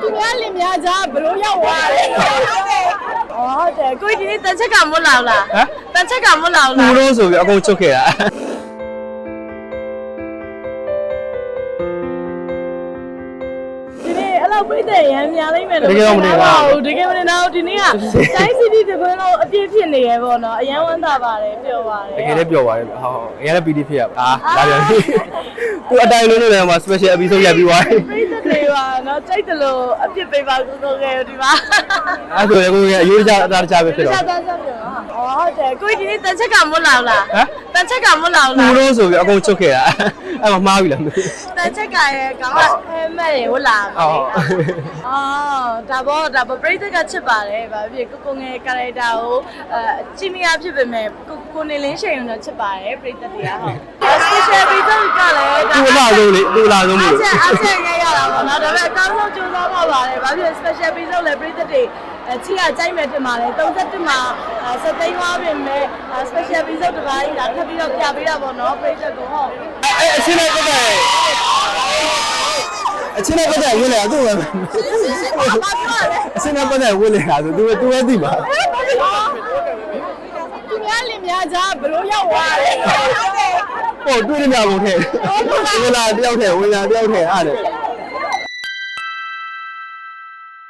သူများလင်များကြားဘလို့ရောက်သွားလဲဟုတ်တယ်ဟုတ်တယ်ကိုကြီးဒီနေ့တန်ချက်ကမွတ်လာဘူးလားဟမ်တန်ချက်ကမွတ်လာဘူးပူလားလို့ဆိုပြီးအကုန်ချုပ်ခဲ့တာဒီနေ့အဲ့လိုပြည့်တဲ့ရမ်းများလိမ့်မယ်လို့တကယ်တော့မနေပါဘူးတကယ်မနေတော့ဒီနေ့ကတိုင်းစီတီတကွန်းလုံးအပြည့်ဖြစ်နေရပေါ့နော်အရန်ဝမ်းသာပါတယ်ပြောပါတယ်တကယ်လည်းပျော်ပါတယ်ဟုတ်ဟုတ်အရင်လည်း PD ဖြစ်ရပါအာဒါပြန် ပြီသူအတိုင်းလုံးလို့လည်းမှာ special episode ရိုက်ပြီးသွားတယ်ပြည့်တဲ့တွေပါနော်ကြိုက်တယ်လို့အပြည့်ပေးပါကိုကိုခဲ့ဒီမှာအဲ့ဆိုလည်းကိုကအယိုးကြအသားတခြားပဲဖြစ်တော့ဆက်သွားဆက်ပြောဟုတ်တယ်ကိုကြီးဒီနေ့တန်ချက်ကမွတ်လာဘူးလားဟမ်တန်ချက်ကမွတ်လာဘူးပူလားလို့ဆိုပြီးအကုန်ချုပ်ခဲ့တာအဲ့မှာမှားပြီလားမသိတန်ချက်ကရဲ့ခေါင်းကအဲမဲ့ရေဟုတ်လားဘူးအော်အော်ဒါဘောဒါဘောပရိသတ်ကချစ်ပါတယ်ဗာဖြစ်ကိုကိုငယ်ကာရက်တာကိုအဲချီမီယာဖြစ်ပေမဲ့ကိုကိုနေလင်းရှိန်တော့ချစ်ပါတယ်ပရိသတ်တွေကဟုတ် special ပရိသတ်ကလည်းသူ့အလားဆုံးလေသူ့အလားဆုံးအလို့ချက်အချက်ရရတာပေါ့နော်ဒါပေမဲ့အကောင်းဆုံးကြိုးစားပါပါတယ်ဗာဖြစ် special ပရိသတ်လည်းပရိသတ်တွေအဲချီကကြိုက်မယ်တင်ပါတယ်31မှာစက်သိန်းသွားပြင်မဲ့ special ပရိသတ်တစ်ပိုင်းဒါထပ်ပြီးတော့ပြပေးတာပေါ့နော်ပရိသတ်ကိုဟုတ်အဲ့အချင်းနဲ့ပတ်သက်အချင်းနဲ့ပတ်သက်ဝင်လာသူ့ပဲဘာပြောလဲအချင်းနဲ့ပတ်သက်ဝင်လာဆိုသူသူပဲသိပါသူများလင်များကြားဘလို့ရောက်သွားလဲဟုတ်တယ် ဟိုတွေ့နေကြကုန်ထဲဝင်လာတယောက်ထဲဝင်လာတယောက်ထဲအားတယ်